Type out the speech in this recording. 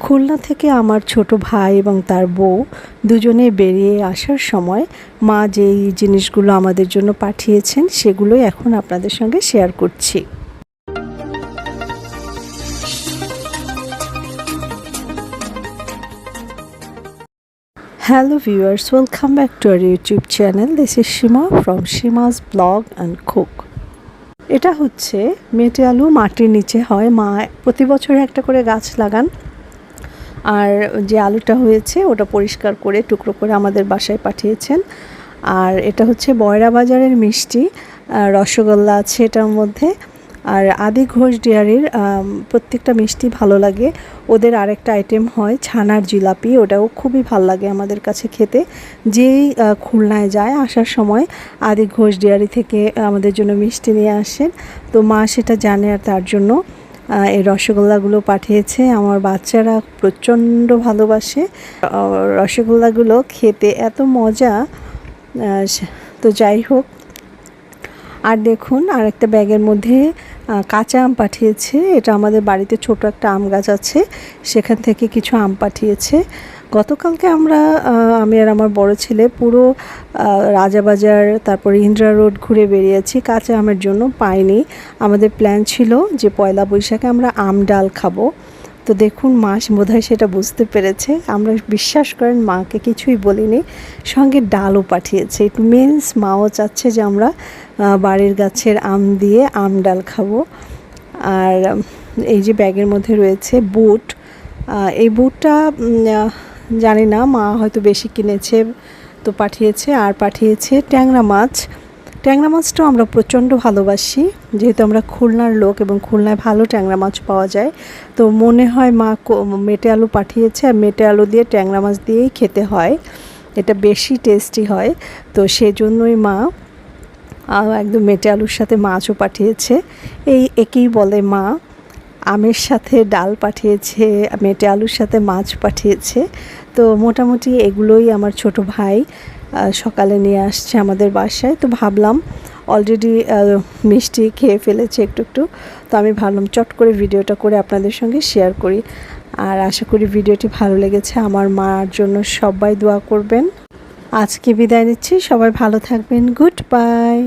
খুলনা থেকে আমার ছোট ভাই এবং তার বউ দুজনে বেরিয়ে আসার সময় মা যেই জিনিসগুলো আমাদের জন্য পাঠিয়েছেন সেগুলোই এখন আপনাদের সঙ্গে শেয়ার করছি hello viewers, welcome back to our YouTube channel. This is Shima from Shima's Blog and Cook. এটা হচ্ছে মেটে আলু মাটির নিচে হয় মা প্রতি বছর একটা করে গাছ লাগান আর যে আলুটা হয়েছে, ওটা পরিষ্কার করে টুকরো করে আমাদের বাসায় পাঠিয়েছেন। আর এটা হচ্ছে বয়রা বাজারের মিষ্টি রসগোল্লা আছে এটার মধ্যে। আর আদি ঘোষ ডেয়ারির প্রত্যেকটা মিষ্টি ভালো লাগে। ওদের আরেকটা আইটেম হয় ছানার জিলাপি, ওটাও খুবই ভালো লাগে আমাদের কাছে খেতে। যেই খুলনায় যায় আসার সময় আদি ঘোষ ডেয়ারি থেকে আমাদের জন্য মিষ্টি নিয়ে আসেন। তো মা সেটা জানে আর তার জন্য। এই রসগোল্লাগুলো পাঠিয়েছে। আমার বাচ্চারা প্রচণ্ড ভালোবাসে। রসগোল্লাগুলো খেতে এত মজা। তো যাই হোক। আর দেখুন আর একটা ব্যাগের মধ্যে কাঁচা আম পাঠিয়েছে। এটা আমাদের বাড়িতে ছোট একটা আম গাছ আছে, সেখান থেকে কিছু আম পাঠিয়েছে। গতকালকে আমরা আমি আর আমার বড় ছেলে পুরো রাজাবাজার, তারপর ইন্দ্রা রোড ঘুরে বেরিয়েছি। কাঁচা আমের জন্য পাইনি। আমাদের প্ল্যান ছিল যে পয়লা বৈশাখে আমরা আম ডাল খাব। তো দেখুন মা বোধহয় সেটা বুঝতে পেরেছে। আমরা বিশ্বাস করেন মাকে কিছুই বলিনি। সঙ্গে ডালও পাঠিয়েছে। একটু মিন্স মাও চাচ্ছে যে আমরা বাড়ির গাছের আম দিয়ে আম ডাল খাব। আর এই যে ব্যাগের মধ্যে রয়েছে বুট। এই বুটটা জানি না, মা হয়তো বেশি কিনেছে তো পাঠিয়েছে। আর পাঠিয়েছে ট্যাংরা মাছ। ট্যাংরা মাছটাও আমরা প্রচণ্ড ভালোবাসি। যেহেতু আমরা খুলনার লোক এবং খুলনায় ভালো ট্যাংরা মাছ পাওয়া যায়, তো মনে হয় মা মেটে আলু পাঠিয়েছে আর মেটে আলু দিয়ে ট্যাংরা মাছ দিয়েই খেতে হয়। এটা বেশি টেস্টি হয়, তো সেজন্যই মা একদম মেটে আলুর সাথে মাছও পাঠিয়েছে। এই একেই বলে মা আমের সাথে ডাল পাঠিয়েছে, মেটে আলুর সাথে মাছ পাঠিয়েছে। তো মোটামুটি এগুলোই আমার ছোট ভাই সকালে নিয়ে আসছে আমাদের বাসায়। তো ভাবলাম অলরেডি মিষ্টি খেয়ে ফেলেছে একটু একটু। তো আমি ভাবলাম চট করে ভিডিওটা করে আপনাদের সঙ্গে শেয়ার করি। আর আশা করি ভিডিওটি ভালো লেগেছে। আমার মার জন্য সবাই দোয়া করবেন। আজকে বিদায় নিচ্ছি। সবাই ভালো থাকবেন। Good bye